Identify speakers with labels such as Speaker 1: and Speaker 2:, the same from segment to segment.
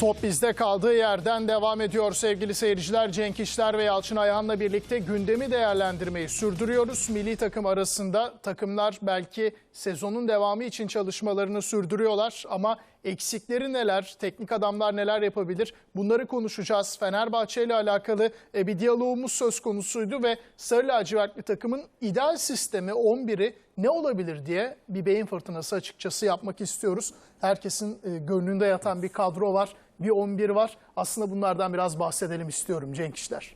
Speaker 1: Top bizde kaldığı yerden devam ediyor sevgili seyirciler. Cenk İşler ve Yalçın Ayhan'la birlikte gündemi değerlendirmeyi sürdürüyoruz. Milli takım arasında takımlar belki sezonun devamı için çalışmalarını sürdürüyorlar ama eksikleri neler, teknik adamlar neler yapabilir bunları konuşacağız. Fenerbahçe ile alakalı e, bir diyalogumuz söz konusuydu ve Sarı Lacivertli takımın ideal sistemi 11'i ne olabilir diye bir beyin fırtınası açıkçası yapmak istiyoruz. Herkesin e, gönlünde yatan bir kadro var, bir 11 var. Aslında bunlardan biraz bahsedelim istiyorum Cenk İşler.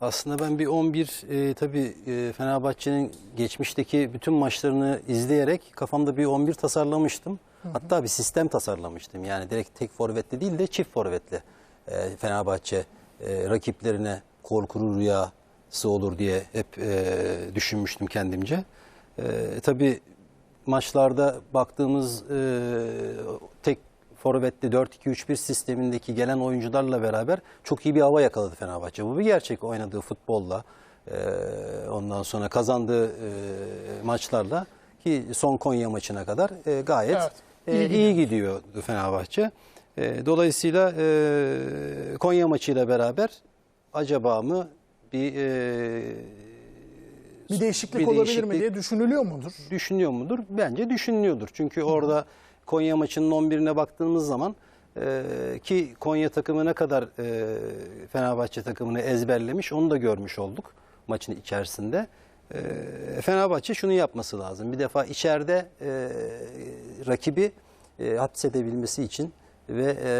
Speaker 2: Aslında ben bir 11 e, tabii e, Fenerbahçe'nin geçmişteki bütün maçlarını izleyerek kafamda bir 11 tasarlamıştım. Hatta bir sistem tasarlamıştım. Yani direkt tek forvetli değil de çift forvetli e, Fenerbahçe e, rakiplerine korkulu rüyası olur diye hep e, düşünmüştüm kendimce. E, tabii maçlarda baktığımız e, tek forvetli 4-2-3-1 sistemindeki gelen oyuncularla beraber çok iyi bir hava yakaladı Fenerbahçe. Bu bir gerçek oynadığı futbolla e, ondan sonra kazandığı e, maçlarla ki son Konya maçına kadar e, gayet
Speaker 1: Evet,
Speaker 2: e,
Speaker 1: iyi
Speaker 2: iyi, gidiyordu Fenerbahçe. E, dolayısıyla e, Konya maçıyla beraber acaba mı bir e,
Speaker 1: Bir değişiklik
Speaker 2: bir
Speaker 1: olabilir mi diye düşünülüyor mudur?
Speaker 2: düşünüyor mudur? Bence düşünülüyordur. Çünkü orada Konya maçının 11'ine baktığımız zaman e, ki Konya takımı ne kadar e, Fenerbahçe takımını ezberlemiş onu da görmüş olduk maçın içerisinde. E, Fenerbahçe şunu yapması lazım. Bir defa içeride e, rakibi e, hapsedebilmesi için ve e,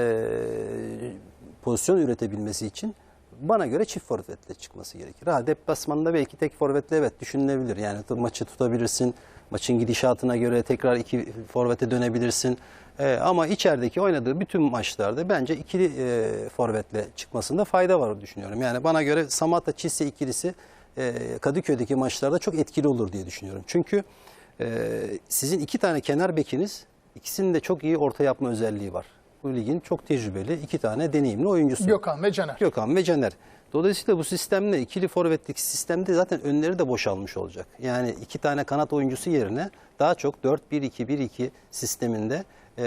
Speaker 2: pozisyon üretebilmesi için bana göre çift forvetle çıkması gerekir. Ha deplasmanda belki tek forvetle evet düşünülebilir. Yani maçı tutabilirsin. Maçın gidişatına göre tekrar iki forvete dönebilirsin. Ee, ama içerideki oynadığı bütün maçlarda bence ikili e, forvetle çıkmasında fayda var düşünüyorum. Yani bana göre Samata Çisse ikilisi e, Kadıköy'deki maçlarda çok etkili olur diye düşünüyorum. Çünkü e, sizin iki tane kenar bekiniz ikisinin de çok iyi orta yapma özelliği var. Bu ligin çok tecrübeli iki tane deneyimli oyuncusu.
Speaker 1: Gökhan ve Caner.
Speaker 2: Gökhan ve Caner. Dolayısıyla bu sistemle ikili forvetlik sistemde zaten önleri de boşalmış olacak. Yani iki tane kanat oyuncusu yerine daha çok 4-1-2-1-2 sisteminde e,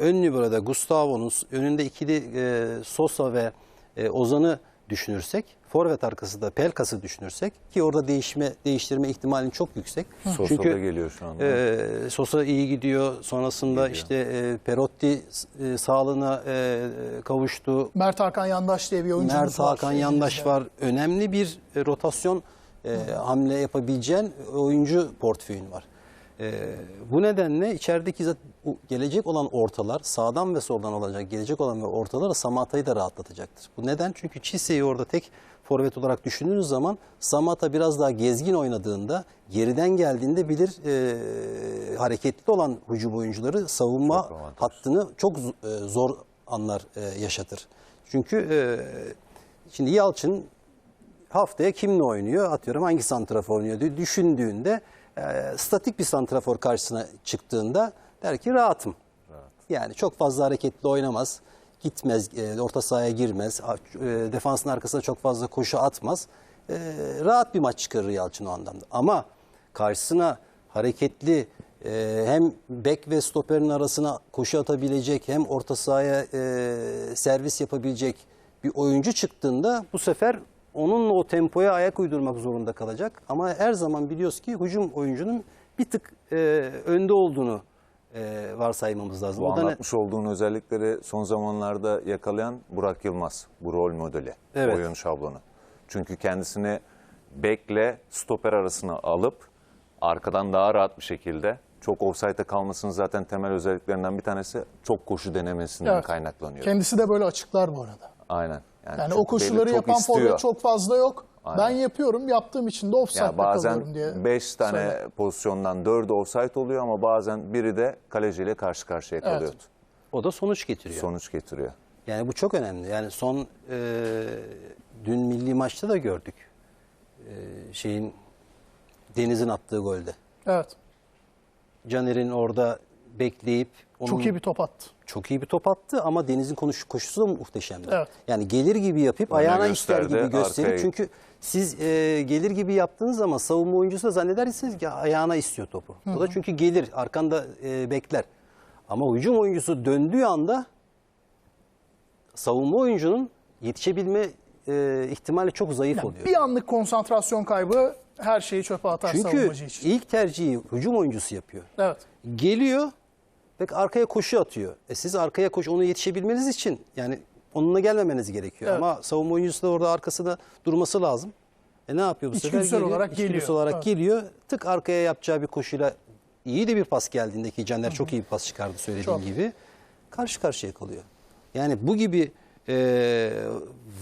Speaker 2: ön libero'da Gustavo'nun önünde ikili e, Sosa ve e, Ozan'ı düşünürsek, forvet arkası da Pelkas'ı düşünürsek ki orada değişme değiştirme ihtimalin çok yüksek.
Speaker 3: Sosa da geliyor şu anda.
Speaker 2: e, Sosa iyi gidiyor. Sonrasında işte e, Perotti e, sağlığına e, kavuştu.
Speaker 1: Mert Hakan Yandaş diye bir
Speaker 2: Mert
Speaker 1: var.
Speaker 2: Hakan Yandaş var. Önemli bir e, rotasyon e, hamle yapabileceğin oyuncu portföyün var. E, bu nedenle içerideki gelecek olan ortalar sağdan ve soldan olacak gelecek olan ve ortalar Samata'yı da rahatlatacaktır. Bu neden? Çünkü Çise'yi orada tek forvet olarak düşündüğünüz zaman Samata biraz daha gezgin oynadığında geriden geldiğinde bilir e, hareketli olan hücum oyuncuları savunma
Speaker 3: Çok
Speaker 2: hattını çok e, zor anlar e, yaşatır. Çünkü e, şimdi Yalçın haftaya kimle oynuyor? Atıyorum hangi santrafor oynuyor diye düşündüğünde e, statik bir santrafor karşısına çıktığında der ki rahatım. Yani çok fazla hareketli oynamaz. Gitmez, e, orta sahaya girmez. e, defansın arkasına çok fazla koşu atmaz. E, rahat bir maç çıkarır Yalçın o anlamda. Ama karşısına hareketli e, hem bek ve stoperin arasına koşu atabilecek hem orta sahaya e, servis yapabilecek bir oyuncu çıktığında bu sefer onunla o tempoya ayak uydurmak zorunda kalacak. Ama her zaman biliyoruz ki hücum oyuncunun bir tık e, önde olduğunu e, varsaymamız lazım.
Speaker 3: Bu
Speaker 2: O da ne-
Speaker 3: anlatmış olduğun özellikleri son zamanlarda yakalayan Burak Yılmaz. Bu rol modeli.
Speaker 2: Evet.
Speaker 3: Oyun şablonu. Çünkü kendisini bekle stoper arasına alıp arkadan daha rahat bir şekilde çok offside'e kalmasının zaten temel özelliklerinden bir tanesi çok koşu denemesinden
Speaker 1: Evet.
Speaker 3: kaynaklanıyor.
Speaker 1: Kendisi de böyle açıklar bu arada.
Speaker 3: Aynen.
Speaker 1: Yani
Speaker 3: çok
Speaker 1: o koşulları yapan forvet çok fazla yok. Ben
Speaker 3: Aynen.
Speaker 1: yapıyorum. Yaptığım için de offside'de
Speaker 3: Yani bazen
Speaker 1: kalıyorum diye.
Speaker 3: 5 tane
Speaker 1: söyle.
Speaker 3: pozisyondan 4'ü offside oluyor ama bazen biri de kaleciyle karşı karşıya
Speaker 1: Evet.
Speaker 3: kalıyordu.
Speaker 2: o da sonuç getiriyor.
Speaker 3: Sonuç getiriyor.
Speaker 2: Yani bu çok önemli. Yani son e, dün milli maçta da gördük. E, şeyin Deniz'in attığı golde.
Speaker 1: Evet.
Speaker 2: Caner'in orada bekleyip onun
Speaker 1: Çok iyi bir top attı.
Speaker 2: çok iyi bir top attı ama Deniz'in konuş, koşusu da muhteşemdi.
Speaker 1: Evet.
Speaker 2: Yani gelir gibi yapıp
Speaker 3: Öne
Speaker 2: ayağına ister gibi gösterip
Speaker 3: arkaya-
Speaker 2: çünkü siz e, gelir gibi yaptığınız zaman savunma oyuncusu da zannedersiniz ki ayağına istiyor topu. O da çünkü gelir arkanda e, bekler. Ama hücum oyuncusu döndüğü anda savunma oyuncunun yetişebilme e, ihtimali çok zayıf
Speaker 1: Yani
Speaker 2: oluyor.
Speaker 1: bir anlık konsantrasyon kaybı her şeyi çöpe atar
Speaker 2: Çünkü
Speaker 1: savunmacı için.
Speaker 2: ilk tercihi hücum oyuncusu yapıyor.
Speaker 1: Evet.
Speaker 2: Geliyor ve arkaya koşu atıyor. E siz arkaya koş onu yetişebilmeniz için yani onunla gelmemeniz gerekiyor.
Speaker 1: Evet.
Speaker 2: Ama savunma oyuncusu da orada arkasında durması lazım. E ne yapıyor bu sefer?
Speaker 1: İçgüdüsel
Speaker 2: Geliyor,
Speaker 1: olarak
Speaker 2: içgüdüsel
Speaker 1: geliyor.
Speaker 2: olarak
Speaker 1: Evet.
Speaker 2: geliyor. Tık arkaya yapacağı bir koşuyla iyi de bir pas geldiğinde ki Caner çok iyi bir pas çıkardı söylediğim
Speaker 1: Çok.
Speaker 2: gibi. Karşı karşıya kalıyor. Yani bu gibi e,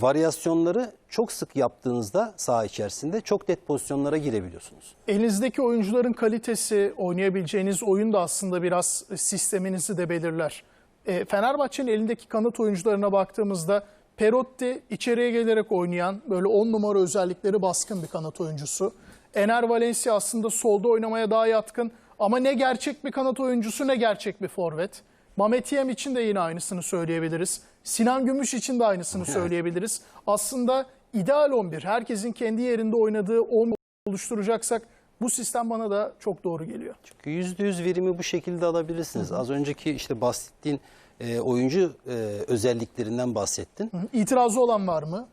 Speaker 2: varyasyonları çok sık yaptığınızda saha içerisinde çok net pozisyonlara girebiliyorsunuz.
Speaker 1: Elinizdeki oyuncuların kalitesi, oynayabileceğiniz oyun da aslında biraz sisteminizi de belirler. E, Fenerbahçe'nin elindeki kanat oyuncularına baktığımızda Perotti içeriye gelerek oynayan böyle 10 numara özellikleri baskın bir kanat oyuncusu. Ener Valencia aslında solda oynamaya daha yatkın ama ne gerçek bir kanat oyuncusu ne gerçek bir forvet. Mehmet Yem için de yine aynısını söyleyebiliriz. Sinan Gümüş için de aynısını söyleyebiliriz. Aslında ideal 11, herkesin kendi yerinde oynadığı 11 oluşturacaksak bu sistem bana da çok doğru geliyor.
Speaker 2: Çünkü %100 verimi bu şekilde alabilirsiniz. Az önceki işte bahsettiğin e, oyuncu e, özelliklerinden bahsettin.
Speaker 1: İtirazı olan var mı?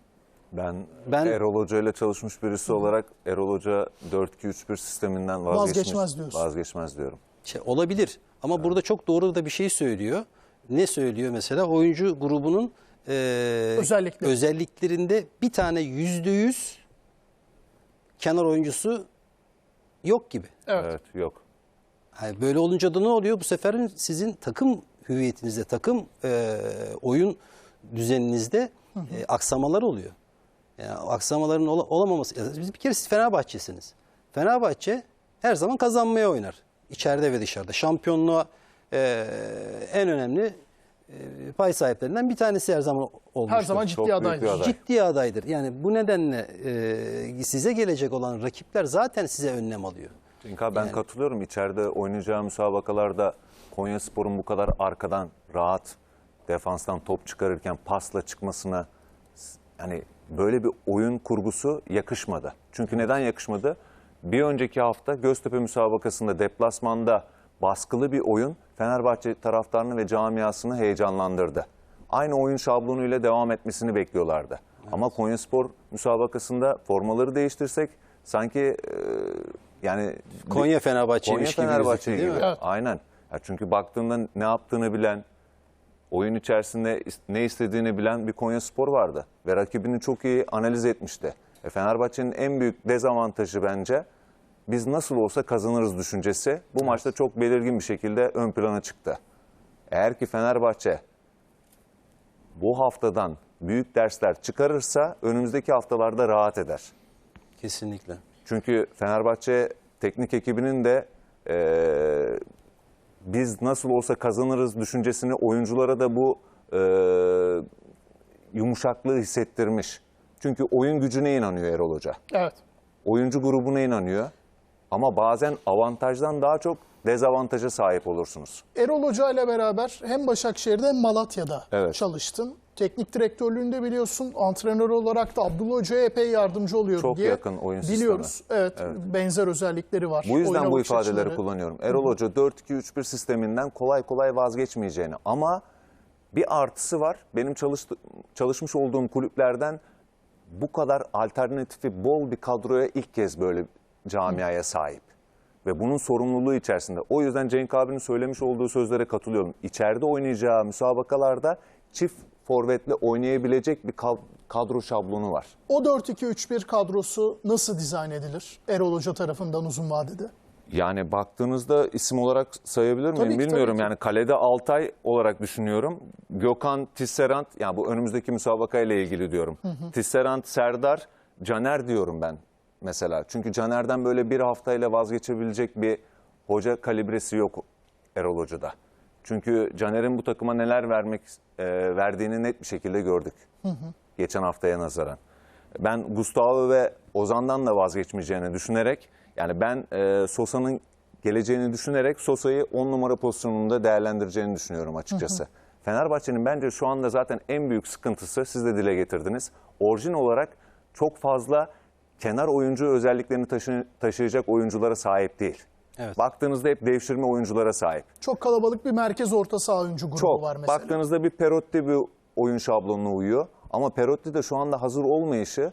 Speaker 3: Ben,
Speaker 2: Ben-
Speaker 3: Erol Hoca ile çalışmış birisi olarak Erol Hoca 4-2-3-1 sisteminden.
Speaker 1: Vazgeçmez diyorsun.
Speaker 3: Vazgeçmez diyorum.
Speaker 2: Şey, olabilir ama burada çok doğru da bir şey söylüyor. Ne söylüyor mesela? Oyuncu grubunun e,
Speaker 1: Özellikleri.
Speaker 2: özelliklerinde bir tane %100 kenar oyuncusu yok gibi.
Speaker 1: Evet.
Speaker 3: Evet, yok.
Speaker 2: Yani böyle olunca da ne oluyor? Bu sefer sizin takım hüviyetinizde, takım e, oyun düzeninizde e, aksamalar oluyor. Yani aksamaların ola- olamaması. Biz bir kere siz Fenerbahçe'siniz. Fenerbahçe her zaman kazanmaya oynar. İçeride ve dışarıda. Şampiyonluğa e, en önemli e, pay sahiplerinden bir tanesi her zaman olmuştur.
Speaker 1: Her zaman
Speaker 3: Çok
Speaker 1: ciddi
Speaker 3: büyük bir
Speaker 1: adaydır.
Speaker 3: aday.
Speaker 2: Ciddi adaydır. Yani bu nedenle e, size gelecek olan rakipler zaten size önlem alıyor.
Speaker 3: Cenk abi ben katılıyorum. İçeride oynayacağı müsabakalarda Konya Spor'un bu kadar arkadan rahat defanstan top çıkarırken pasla çıkmasına yani böyle bir oyun kurgusu yakışmadı. Çünkü neden yakışmadı? Bir önceki hafta Göztepe müsabakasında deplasmanda baskılı bir oyun Fenerbahçe taraftarını ve camiasını heyecanlandırdı. Aynı oyun şablonuyla devam etmesini bekliyorlardı. Ama Konyaspor müsabakasında formaları değiştirsek sanki e, yani
Speaker 2: Konya Fenerbahçe'ymiş
Speaker 3: Konya
Speaker 2: gibi
Speaker 3: Fenerbahçe gibi.
Speaker 2: mi?
Speaker 1: Evet.
Speaker 3: Aynen. Ya çünkü baktığında ne yaptığını bilen, oyun içerisinde is- ne istediğini bilen bir Konya Spor vardı. Ve rakibini çok iyi analiz etmişti. E Fenerbahçe'nin en büyük dezavantajı bence biz nasıl olsa kazanırız düşüncesi bu maçta çok belirgin bir şekilde ön plana çıktı. Eğer ki Fenerbahçe bu haftadan büyük dersler çıkarırsa önümüzdeki haftalarda rahat eder.
Speaker 2: Kesinlikle.
Speaker 3: Çünkü Fenerbahçe teknik ekibinin de eee, biz nasıl olsa kazanırız düşüncesini oyunculara da bu eee, yumuşaklığı hissettirmiş. Çünkü oyun gücüne inanıyor Erol Hoca.
Speaker 1: Evet.
Speaker 3: Oyuncu grubuna inanıyor. Ama bazen avantajdan daha çok dezavantaja sahip olursunuz.
Speaker 1: Erol Hoca ile beraber hem Başakşehir'de hem Malatya'da
Speaker 3: Evet.
Speaker 1: çalıştın. Teknik direktörlüğünde biliyorsun. Antrenör olarak da Abdullah Hoca'ya epey yardımcı oluyordu
Speaker 3: Çok
Speaker 1: diye
Speaker 3: yakın oyun sistemi.
Speaker 1: biliyoruz. Evet, benzer özellikleri var.
Speaker 3: Bu yüzden
Speaker 1: Oyuna
Speaker 3: bu ifadeleri
Speaker 1: açıları.
Speaker 3: kullanıyorum. Erol Hoca 4-2-3-1 sisteminden kolay kolay vazgeçmeyeceğini ama bir artısı var. Benim çalıştı, çalışmış olduğum kulüplerden bu kadar alternatifi bol bir kadroya ilk kez böyle camiaya sahip. Ve bunun sorumluluğu içerisinde. O yüzden Cenk abinin söylemiş olduğu sözlere katılıyorum. İçeride oynayacağı müsabakalarda çift forvetle oynayabilecek bir kad- kadro şablonu var.
Speaker 1: O 4-2-3-1 kadrosu nasıl dizayn edilir Erol Hoca tarafından uzun vadede?
Speaker 3: Yani baktığınızda isim olarak sayabilir miyim
Speaker 1: Tabii ki,
Speaker 3: bilmiyorum.
Speaker 1: tabii ki.
Speaker 3: Yani kalede Altay olarak düşünüyorum. Gökhan, Tisserant, yani bu önümüzdeki müsabaka ile ilgili diyorum. Tisserant, Serdar, Caner diyorum ben mesela. Çünkü Caner'den böyle bir haftayla vazgeçebilecek bir hoca kalibresi yok Erol Hoca'da. Çünkü Caner'in bu takıma neler vermek e, verdiğini net bir şekilde gördük. Geçen haftaya nazaran. Ben Gustavo ve Ozan'dan da vazgeçmeyeceğini düşünerek yani ben e, Sosa'nın geleceğini düşünerek Sosa'yı 10 numara pozisyonunda değerlendireceğini düşünüyorum açıkçası. Fenerbahçe'nin bence şu anda zaten en büyük sıkıntısı siz de dile getirdiniz. Orijin olarak çok fazla kenar oyuncu özelliklerini taşı- taşıyacak oyunculara sahip değil.
Speaker 2: Evet.
Speaker 3: Baktığınızda hep devşirme oyunculara sahip.
Speaker 1: Çok kalabalık bir merkez orta saha oyuncu grubu
Speaker 3: Çok.
Speaker 1: var mesela.
Speaker 3: Baktığınızda bir Perotti, bir oyun şablonuna uyuyor. Ama Perotti de şu anda hazır olmayışı